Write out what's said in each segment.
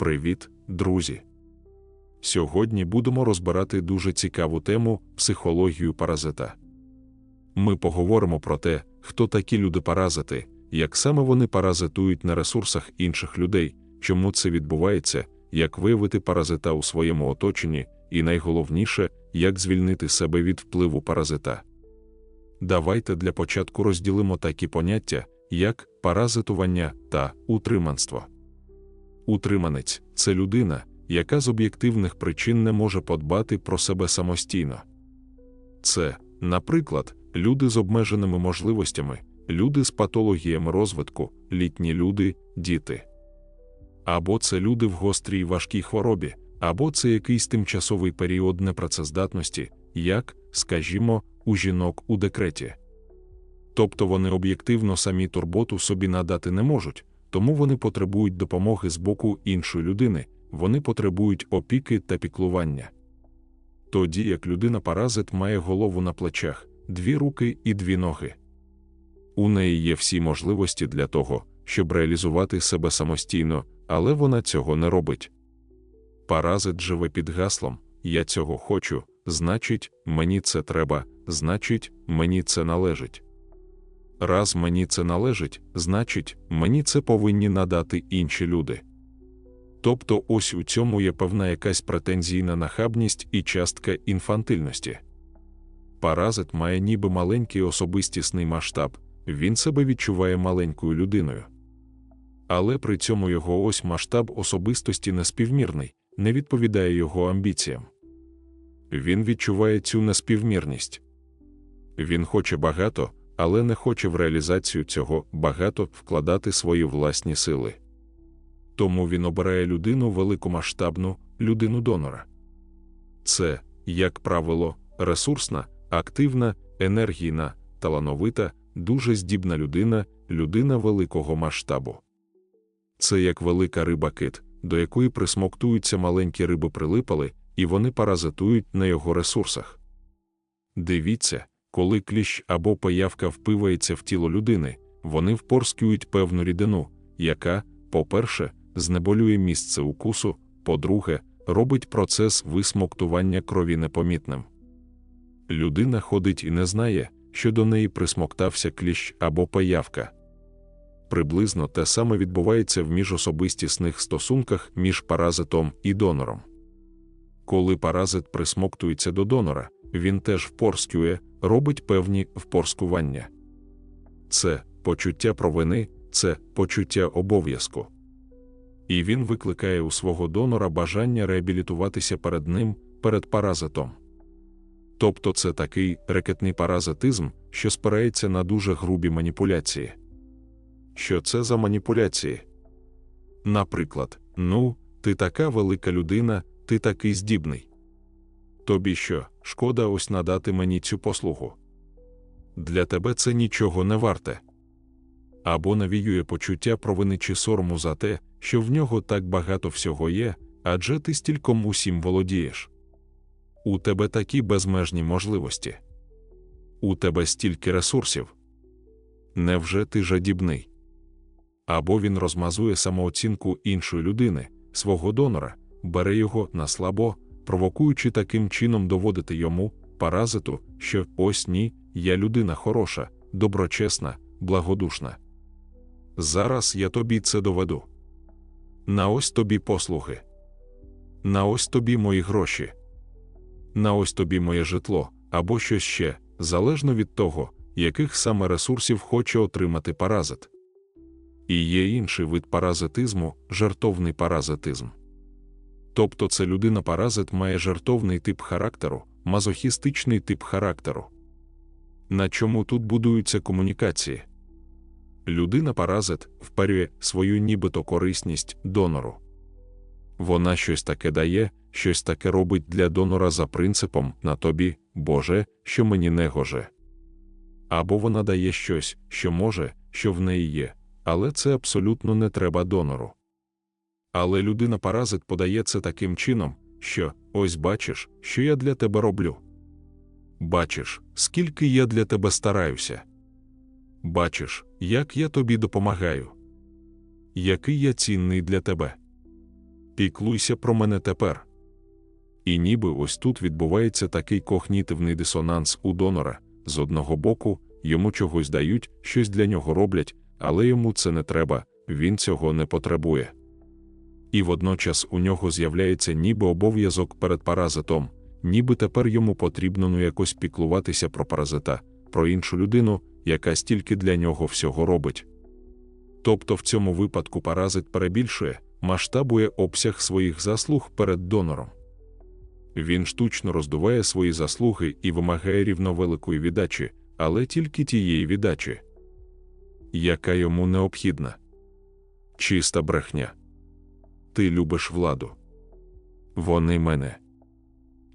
Привіт, друзі! Сьогодні будемо розбирати дуже цікаву тему психологію паразита. Ми поговоримо про те, хто такі люди-паразити, як саме вони паразитують на ресурсах інших людей, чому це відбувається, як виявити паразита у своєму оточенні, і найголовніше, як звільнити себе від впливу паразита. Давайте для початку розділимо такі поняття, як паразитування та утриманство. Утриманець це людина, яка з об'єктивних причин не може подбати про себе самостійно. Це, наприклад, люди з обмеженими можливостями, люди з патологіями розвитку, літні люди, діти. Або це люди в гострій важкій хворобі, або це якийсь тимчасовий період непрацездатності, як, скажімо, у жінок у декреті. Тобто вони об'єктивно самі турботу собі надати не можуть, тому вони потребують допомоги з боку іншої людини, вони потребують опіки та піклування. Тоді як людина-паразит має голову на плечах, дві руки і дві ноги. У неї є всі можливості для того, щоб реалізувати себе самостійно, але вона цього не робить. Паразит живе під гаслом Я цього хочу, значить, мені це треба, значить, мені це належить. Раз мені це належить, значить, мені це повинні надати інші люди. Тобто ось у цьому є певна якась претензійна нахабність і частка інфантильності. Паразит має ніби маленький особистісний масштаб, він себе відчуває маленькою людиною. Але при цьому його ось масштаб особистості неспівмірний, не відповідає його амбіціям. Він відчуває цю неспівмірність. Він хоче багато, але не хоче в реалізацію цього багато вкладати свої власні сили. Тому він обирає людину великомасштабну, людину донора. Це, як правило, ресурсна, активна, енергійна, талановита, дуже здібна людина, людина великого масштабу. Це як велика риба кит, до якої присмоктуються маленькі риби прилипали, і вони паразитують на його ресурсах. Дивіться, коли кліщ або пиявка впивається в тіло людини, вони впорскують певну рідину, яка, по-перше, знеболює місце укусу, по-друге, робить процес висмоктування крові непомітним. Людина ходить і не знає, що до неї присмоктався кліщ або пиявка. Приблизно те саме відбувається в міжособистісних стосунках між паразитом і донором. Коли паразит присмоктується до донора, він теж впорскує, робить певні впорскування. Це почуття провини, це почуття обов'язку. І він викликає у свого донора бажання реабілітуватися перед ним, перед паразитом. Тобто це такий рекетний паразитизм, що спирається на дуже грубі маніпуляції. Що це за маніпуляції? Наприклад, ну, ти така велика людина, ти такий здібний. Тобі що, шкода ось надати мені цю послугу? Для тебе це нічого не варте. Або навіює почуття провини чи сорому за те, що в нього так багато всього є, адже ти стільком усім володієш. У тебе такі безмежні можливості. У тебе стільки ресурсів. Невже ти жадібний? Або він розмазує самооцінку іншої людини, свого донора, бере його на слабо, провокуючи таким чином доводити йому, паразиту, що ось ні, я людина хороша, доброчесна, благодушна. Зараз я тобі це доведу. На ось тобі послуги. На ось тобі мої гроші. На ось тобі моє житло або щось ще, залежно від того, яких саме ресурсів хоче отримати паразит. І є інший вид паразитизму жертовний паразитизм. Тобто це людина-паразит має жертовний тип характеру, мазохістичний тип характеру. На чому тут будуються комунікації? Людина-паразит впарює свою нібито корисність донору. Вона щось таке дає, щось таке робить для донора за принципом на тобі, Боже, що мені не гоже. Або вона дає щось, що може, що в неї є, але це абсолютно не треба донору. Але людина-паразит подає це таким чином, що ось бачиш, що я для тебе роблю. Бачиш, скільки я для тебе стараюся. Бачиш, як я тобі допомагаю. Який я цінний для тебе. Піклуйся про мене тепер. І ніби ось тут відбувається такий когнітивний дисонанс у донора з одного боку, йому чогось дають, щось для нього роблять, але йому це не треба, він цього не потребує. І водночас у нього з'являється ніби обов'язок перед паразитом, ніби тепер йому потрібно ну якось піклуватися про паразита, про іншу людину, яка стільки для нього всього робить. Тобто в цьому випадку паразит перебільшує, масштабує обсяг своїх заслуг перед донором. Він штучно роздуває свої заслуги і вимагає рівновеликої віддачі, але тільки тієї віддачі, яка йому необхідна. Чиста брехня. Ти любиш владу. Вони мене.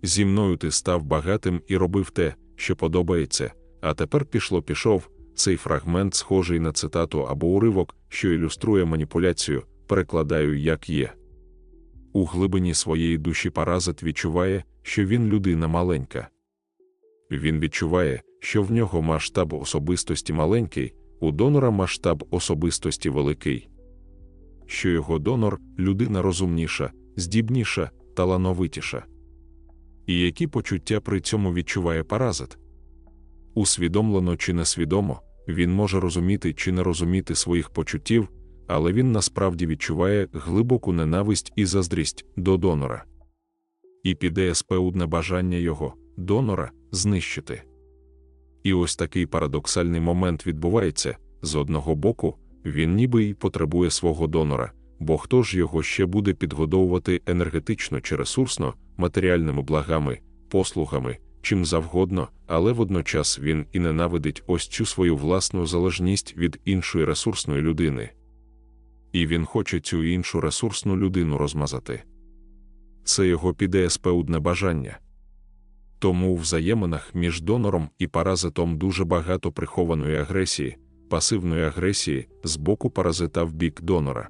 Зі мною ти став багатим і робив те, що подобається, а тепер пішло пішов. Цей фрагмент схожий на цитату або уривок, що ілюструє маніпуляцію, перекладаю, як є. У глибині своєї душі паразит відчуває, що він людина маленька. Він відчуває, що в нього масштаб особистості маленький, у донора масштаб особистості великий, що його донор людина розумніша, здібніша, талановитіша. І які почуття при цьому відчуває паразит? Усвідомлено чи несвідомо, він може розуміти чи не розуміти своїх почуттів, але він насправді відчуває глибоку ненависть і заздрість до донора. І піде спеудне бажання його, донора, знищити. І ось такий парадоксальний момент відбувається з одного боку, він ніби й потребує свого донора, бо хто ж його ще буде підгодовувати енергетично чи ресурсно, матеріальними благами, послугами, чим завгодно, але водночас він і ненавидить ось цю свою власну залежність від іншої ресурсної людини. І він хоче цю іншу ресурсну людину розмазати. Це його піде спеудне бажання. Тому у взаєминах між донором і паразитом дуже багато прихованої агресії, пасивної агресії з боку паразита в бік донора.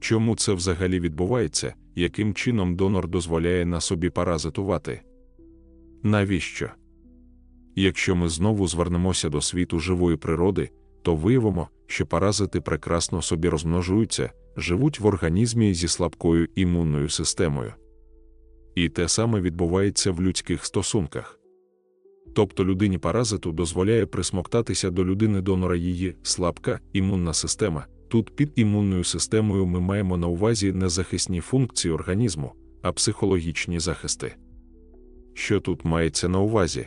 Чому це взагалі відбувається, яким чином донор дозволяє на собі паразитувати? Навіщо? Якщо ми знову звернемося до світу живої природи, то виявимо, що паразити прекрасно собі розмножуються, живуть в організмі зі слабкою імунною системою. І те саме відбувається в людських стосунках. Тобто людині паразиту дозволяє присмоктатися до людини донора її слабка імунна система. Тут під імунною системою ми маємо на увазі не захисні функції організму, а психологічні захисти. Що тут мається на увазі?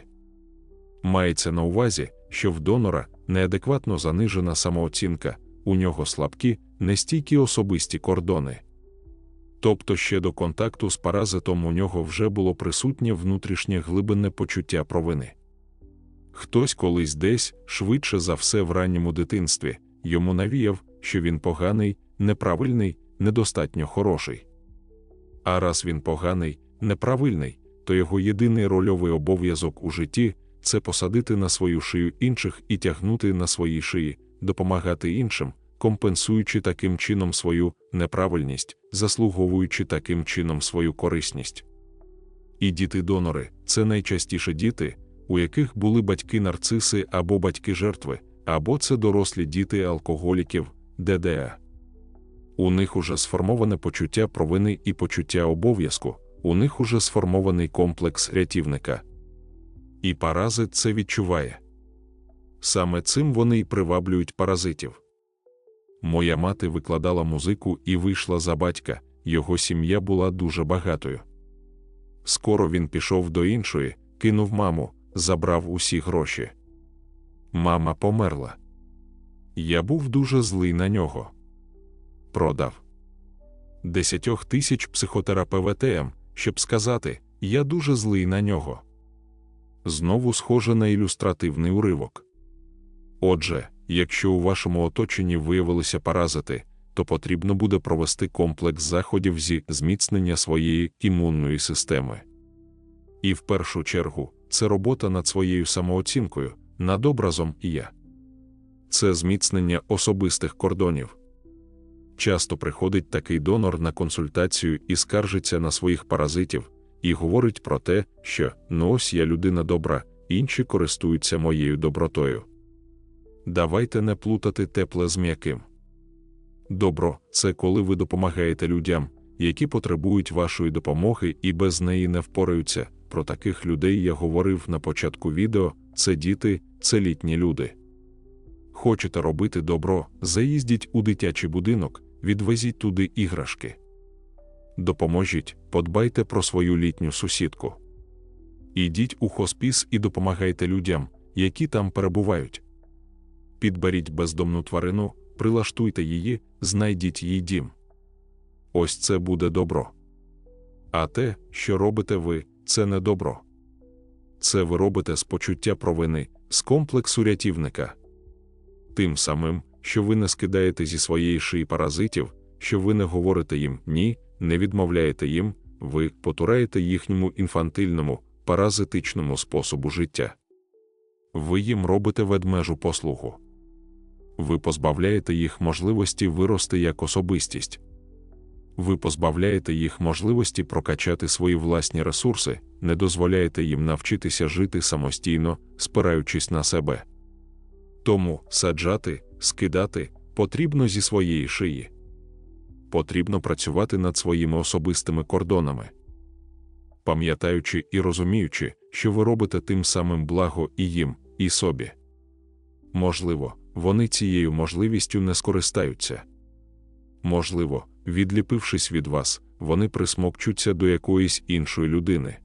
Мається на увазі, що в донора неадекватно занижена самооцінка, у нього слабкі, нестійкі особисті кордони. Тобто ще до контакту з паразитом у нього вже було присутнє внутрішнє глибинне почуття провини. Хтось колись десь, швидше за все в ранньому дитинстві, йому навіяв, що він поганий, неправильний, недостатньо хороший. А раз він поганий, неправильний, то його єдиний рольовий обов'язок у житті це посадити на свою шию інших і тягнути на своїй шиї, допомагати іншим, компенсуючи таким чином свою неправильність, заслуговуючи таким чином свою корисність. І діти-донори це найчастіше діти, у яких були батьки нарциси або батьки жертви, або це дорослі діти алкоголіків, ДДА. У них уже сформоване почуття провини і почуття обов'язку, у них уже сформований комплекс рятівника. І паразит це відчуває. Саме цим вони й приваблюють паразитів. Моя мати викладала музику і вийшла за батька, його сім'я була дуже багатою. Скоро він пішов до іншої, кинув маму, забрав усі гроші. Мама померла. Я був дуже злий на нього. Продав десятьох тисяч психотерапевтам, щоб сказати, я дуже злий на нього. Знову схоже на ілюстративний уривок. Отже, якщо у вашому оточенні виявилися паразити, то потрібно буде провести комплекс заходів зі зміцнення своєї імунної системи. І в першу чергу це робота над своєю самооцінкою, над образом і я. Це зміцнення особистих кордонів. Часто приходить такий донор на консультацію і скаржиться на своїх паразитів, і говорить про те, що ну ось я людина добра, інші користуються моєю добротою. Давайте не плутати тепле з м'яким. Добро це коли ви допомагаєте людям, які потребують вашої допомоги і без неї не впораються. Про таких людей я говорив на початку відео: це діти, це літні люди. Хочете робити добро, заїздіть у дитячий будинок, відвезіть туди іграшки. Допоможіть, подбайте про свою літню сусідку. Ідіть у хоспіс і допомагайте людям, які там перебувають. Підберіть бездомну тварину, прилаштуйте її, знайдіть їй дім. Ось це буде добро. А те, що робите ви, це не добро. Це ви робите з почуття провини, з комплексу рятівника. Тим самим, що ви не скидаєте зі своєї шиї паразитів, що ви не говорите їм ні, не відмовляєте їм, ви потураєте їхньому інфантильному, паразитичному способу життя. Ви їм робите ведмежу послугу. Ви позбавляєте їх можливості вирости як особистість. Ви позбавляєте їх можливості прокачати свої власні ресурси, не дозволяєте їм навчитися жити самостійно, спираючись на себе. Тому саджати, скидати потрібно зі своєї шиї. Потрібно працювати над своїми особистими кордонами. Пам'ятаючи і розуміючи, що ви робите тим самим благо і їм, і собі. Можливо, вони цією можливістю не скористаються. Можливо, відліпившись від вас, вони присмокчуться до якоїсь іншої людини.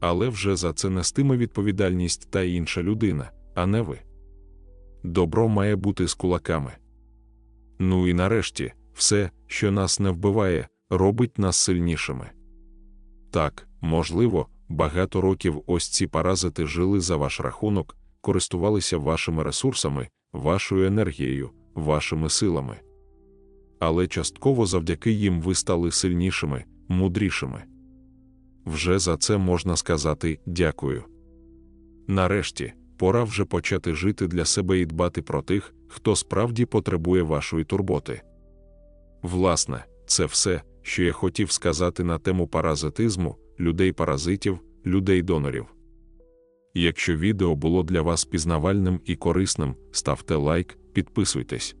Але вже за це нестиме відповідальність та інша людина, а не ви. Добро має бути з кулаками. Ну і нарешті, все, що нас не вбиває, робить нас сильнішими. Так, можливо, багато років ось ці паразити жили за ваш рахунок, користувалися вашими ресурсами, вашою енергією, вашими силами. Але частково завдяки їм ви стали сильнішими, мудрішими. Вже за це можна сказати дякую. Нарешті, пора вже почати жити для себе і дбати про тих, хто справді потребує вашої турботи. Власне, це все, що я хотів сказати на тему паразитизму, людей-паразитів, людей-донорів. Якщо відео було для вас пізнавальним і корисним, ставте лайк, підписуйтесь.